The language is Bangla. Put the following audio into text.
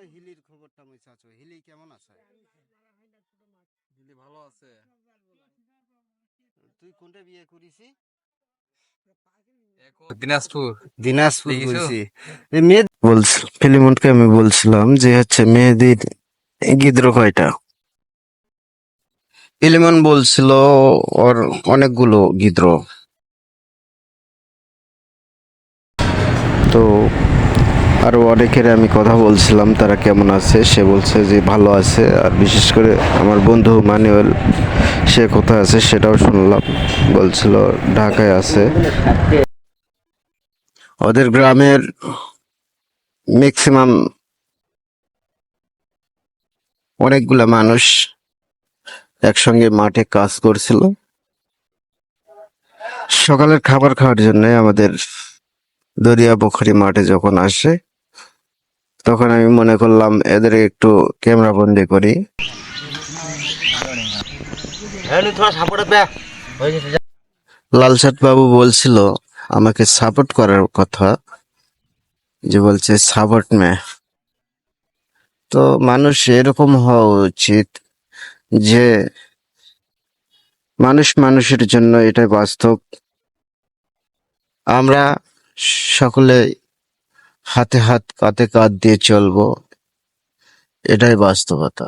তাহলে হিলির খবরটা মই চাচো হিলি কেমন আছে? হিলি ভালো আছে। তুই কোনটা বিয়ে করিছি দিনাজপুর। দিনাজপুর? বলছি। মেয়ে বলছিল ফিলিমনকে আমি বলছিলাম যে হচ্ছে মেয়েদের গিদ্র কয়টা ফিলিমন বলছিল ওর অনেকগুলো গিদ্র তো আরও অনেকের আমি কথা বলছিলাম, তারা কেমন আছে? সে বলছে যে ভালো আছে। আর বিশেষ করে আমার বন্ধু মানিওয়েল, সে কোথায় আছে সেটাও শুনলাম। বলছিল ঢাকায় আছে। ওদের গ্রামের ম্যাক্সিমাম অনেকগুলা মানুষ একসঙ্গে মাঠে কাজ করছিল। সকালের খাবার খাওয়ার জন্য আমাদের দরিয়া পুখুরি মাঠে যখন আসে তখন আমি মনে করলাম এদের একটু ক্যামেরা বন্দি করি। লালসাট বাবু বলছিল আমাকে সাপোর্ট করার কথা। যে বলছে সাপোর্ট মে তো মানুষ এরকম হওয়া উচিত যে মানুষ মানুষের জন্য এটাই বাস্তব। আমরা সকলে হাতে হাত কাঁধে কাঁধ দিয়ে চলবো। এটাই বাস্তবতা।